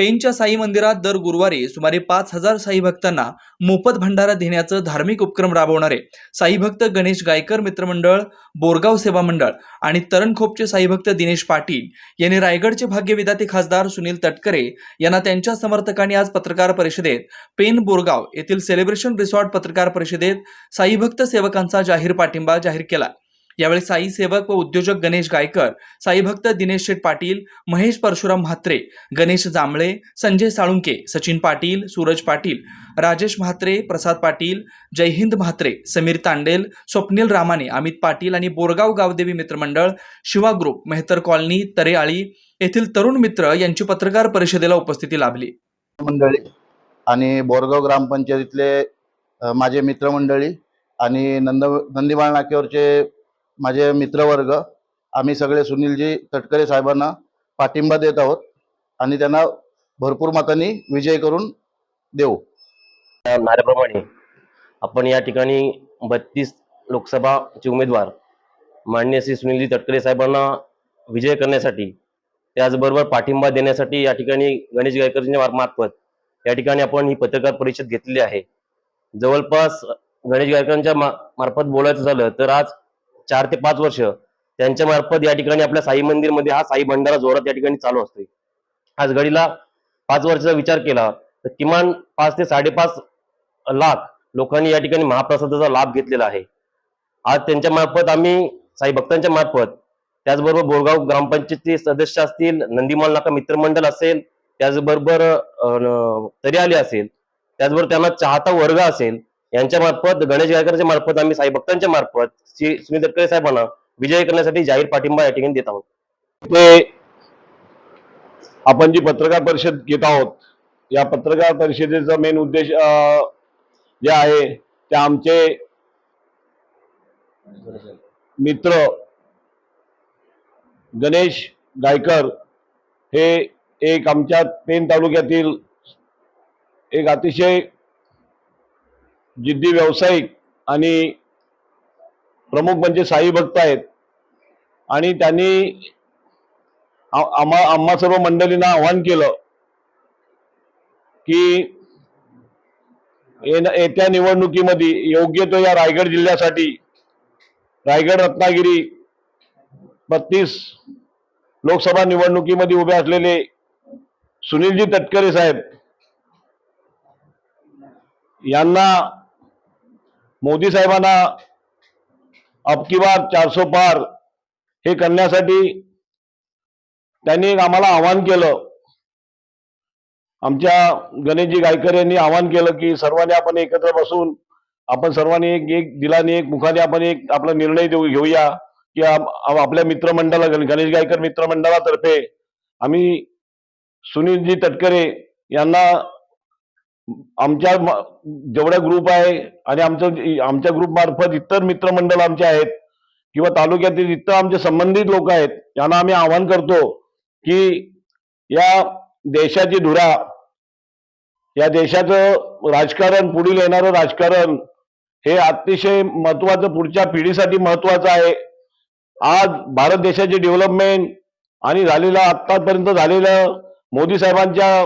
पेनच्या साई मंदिरात दर गुरुवारी सुमारे पाच हजार साई भक्तांना मोफत भंडारा देण्याचं धार्मिक उपक्रम राबवणारे साई भक्त गणेश गायकर मित्रमंडळ बोरगाव सेवा मंडळ आणि तरणखोपचे साई भक्त दिनेश पाटील यांनी रायगडचे भाग्यविधाते खासदार सुनील तटकरे यांना त्यांच्या समर्थकांनी आज पत्रकार परिषदेत पेन बोरगाव येथील सेलिब्रेशन रिसॉर्ट पत्रकार परिषदेत साई भक्त सेवकांचा जाहीर पाठिंबा जाहीर केला. यावेळी साई सेवक व उद्योजक गणेश गायकर साई भक्त दिनेश शेठ पाटील महेश परशुराम म्हात्रे गणेश जांभळे संजय साळुंके सचिन पाटील सूरज पाटील राजेश म्हात्रे प्रसाद पाटील जयहिंद म्हात्रे समीर तांडेल स्वप्नील रामाने अमित पाटील आणि बोरगाव गावदेवी मित्रमंडळ शिवा ग्रुप मेहतर कॉलनी तरेआळी येथील तरुण मित्र यांची पत्रकार परिषदेला उपस्थिती लाभली. मंडळी आणि बोरगाव ग्रामपंचायतीतले माझे मित्रमंडळी आणि नंद नंदीबाळ नाक्यावरचे माझे मित्रवर्ग आम्ही सगळे सुनीलजी तटकरे साहेबांना पाठिंबा देत आहोत आणि त्यांना भरपूर मतांनी विजय करून देऊ. नाऱ्याप्रमाणे आपण या ठिकाणी बत्तीस लोकसभाचे उमेदवार माननीय श्री सुनीलजी तटकरे साहेबांना विजय करण्यासाठी त्याचबरोबर पाठिंबा देण्यासाठी या ठिकाणी गणेश गायकरच्या मार्फत या ठिकाणी आपण ही पत्रकार परिषद घेतलेली आहे. जवळपास गणेश गायकरांच्या मा- मार्फत बोलायचं झालं तर आज चार ते पाच वर्ष त्यांच्या मार्फत या ठिकाणी आपल्या साई मंदिरमध्ये हा साई भंडारा जोरात या ठिकाणी चालू असतोय. आज घडीला पाच वर्षाचा विचार केला तर किमान पाच ते साडेपाच लाख लोकांनी या ठिकाणी महाप्रसादाचा लाभ घेतलेला आहे. आज त्यांच्या मार्फत आम्ही साई भक्तांच्या मार्फत त्याचबरोबर बोरगाव ग्रामपंचायतचे सदस्य असतील नंदीमाल नाका मित्रमंडळ असेल त्याचबरोबर तरी आले असेल त्याचबरोबर त्यांना चाहता वर्ग असेल यांच्या मार्फत गणेश गायकरच्या मार्फत आम्ही साई भक्तांच्या मार्फत श्री सुनील तटकरे साहेबांना विजय करण्यासाठी जाहीर पाठिंबा या ठिकाणी देत आहोत. ते आपण जी पत्रकार परिषद घेत आहोत या पत्रकार परिषदेचा मेन उद्देश जे आहे ते आमचे मित्र गणेश गायकर हे एक आमच्या पेन तालुक्यातील एक अतिशय जिद्दी व्यावसायिक आणि प्रमुख म्हणजे साई भक्त आहेत. आणि त्यांनी आम्हा आम्हा सर्व मंडळींना आवाहन केलं की येत्या निवडणुकीमध्ये योग्य तो या रायगड जिल्ह्यासाठी रायगड रत्नागिरी बत्तीस लोकसभा निवडणुकीमध्ये उभे असलेले सुनीलजी तटकरे साहेब यांना मोदी साहेबांना अब की बार चारसो पार हे करण्यासाठी त्यांनी आम्हाला आवाहन केलं. आमच्या गणेशजी गायकर यांनी आवाहन केलं की सर्वांनी आपण एकत्र बसून आपण सर्वांनी एक एक दिलाने एक मुखाने आपण एक आपला निर्णय देऊ घेऊया. की आपल्या मित्रमंडळा गणेश गायकर मित्रमंडळातर्फे आम्ही सुनीलजी तटकरे यांना आमच्या जेवढ्या जेवढा ग्रुप आहे आणि आमचं आमच्या ग्रुप मार्फत इतर मित्रमंडळ आमचे आहेत किंवा तालुक्यातील इतर आमचे संबंधित लोक आहेत यांना आम्ही आवाहन करतो की या देशाची धुरा या देशाचं राजकारण पुढील येणारं राजकारण हे अतिशय महत्वाचं पुढच्या पिढीसाठी महत्वाचं आहे. आज भारत देशाची डेव्हलपमेंट आणि झालेलं आतापर्यंत झालेलं मोदी साहेबांच्या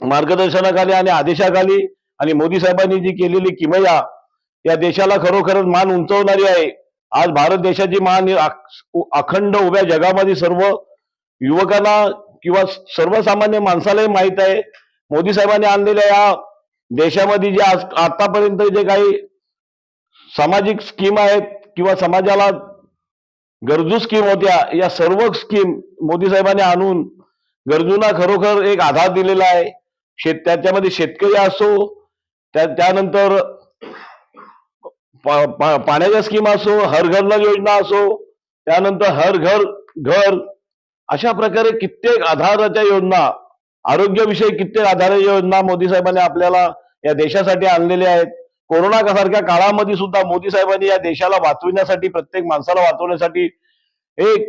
मार्गदर्शनाखाली आणि आदेशाखाली आणि मोदी साहेबांनी जी केलेली किमया या देशाला खरोखरच मान उंचवणारी आहे. आज भारत देशाची मान अखंड उभ्या जगामध्ये सर्व युवकांना किंवा सर्वसामान्य माणसालाही माहीत आहे. मोदी साहेबांनी आणलेल्या या देशामध्ये जे आज आतापर्यंत जे काही सामाजिक स्कीम आहेत किंवा समाजाला गरजू स्कीम होत्या या सर्व स्कीम मोदी साहेबांनी आणून गरजूंना खरोखर एक आधार दिलेला आहे. शेत त्याच्यामध्ये शेतकरी असो त्या त्यानंतर पा- पा- पाण्याच्या स्कीम असो हर घर नल योजना असो त्यानंतर हर घर घर अशा प्रकारे कित्येक आधाराच्या योजना आरोग्यविषयी कित्येक आधाराच्या योजना मोदी साहेबांनी आपल्याला या देशासाठी आणलेल्या आहेत. कोरोना सारख्या काळामध्ये सुद्धा मोदी साहेबांनी या देशाला वाचविण्यासाठी प्रत्येक माणसाला वाचवण्यासाठी एक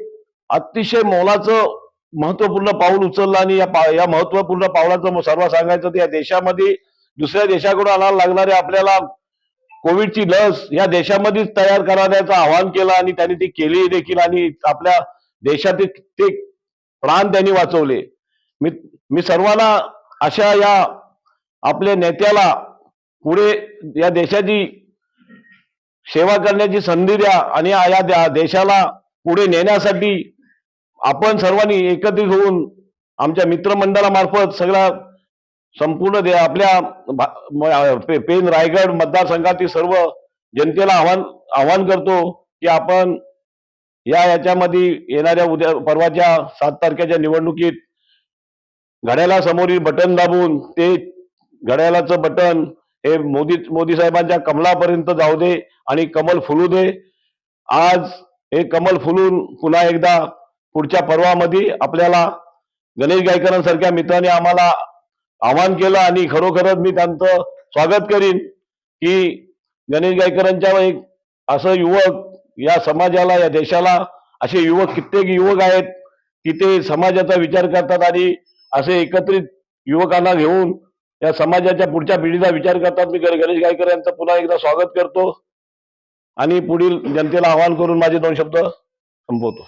अतिशय मोलाचं महत्त्वपूर्ण पाऊल उचललं आणि या पा- या महत्त्वपूर्ण पावलाचं सर्व सांगायचं तर या देशामध्ये दुसऱ्या देशाकडून आणायला लागणारे आपल्याला कोविडची लस या देशामध्येच तयार करण्याचं आवाहन केलं आणि त्यांनी ती केली देखील आणि आपल्या देशातील ते प्राण त्यांनी वाचवले. मी मी सर्वांना अशा या आपल्या नेत्याला पुढे या देशाची सेवा करण्याची संधी द्या आणि या देशाला पुढे नेण्यासाठी आपण सर्वांनी एकत्रित होऊन आमच्या मित्रमंडळामार्फत सगळा संपूर्ण दे आपल्या पे- पेन रायगड मतदारसंघातील सर्व जनतेला आव्हान आव्हान करतो की आपण या याच्यामध्ये येणाऱ्या उद्या परवाच्या सात तारखेच्या निवडणुकीत घड्याला समोरील बटन दाबून ते घड्याळाचं बटन हे मोदी मोदी साहेबांच्या कमलापर्यंत जाऊ दे आणि कमल फुलू दे. आज हे कमल फुलून पुन्हा एकदा पुढच्या पर्वामध्ये आपल्याला गणेश गायकरांसारख्या मित्राने आम्हाला आवाहन केलं आणि खरोखरच मी त्यांचं स्वागत करीन की गणेश गायकरांच्या एक असं युवक या समाजाला या देशाला असे युवक कित्येक युवक आहेत की ते समाजाचा विचार करतात आणि असे एकत्रित युवकांना घेऊन या समाजाच्या पुढच्या पिढीचा विचार करतात. मी गणेश गायकर यांचं पुन्हा एकदा स्वागत करतो आणि पुढील जनतेला आवाहन करून माझे दोन शब्द संपवतो.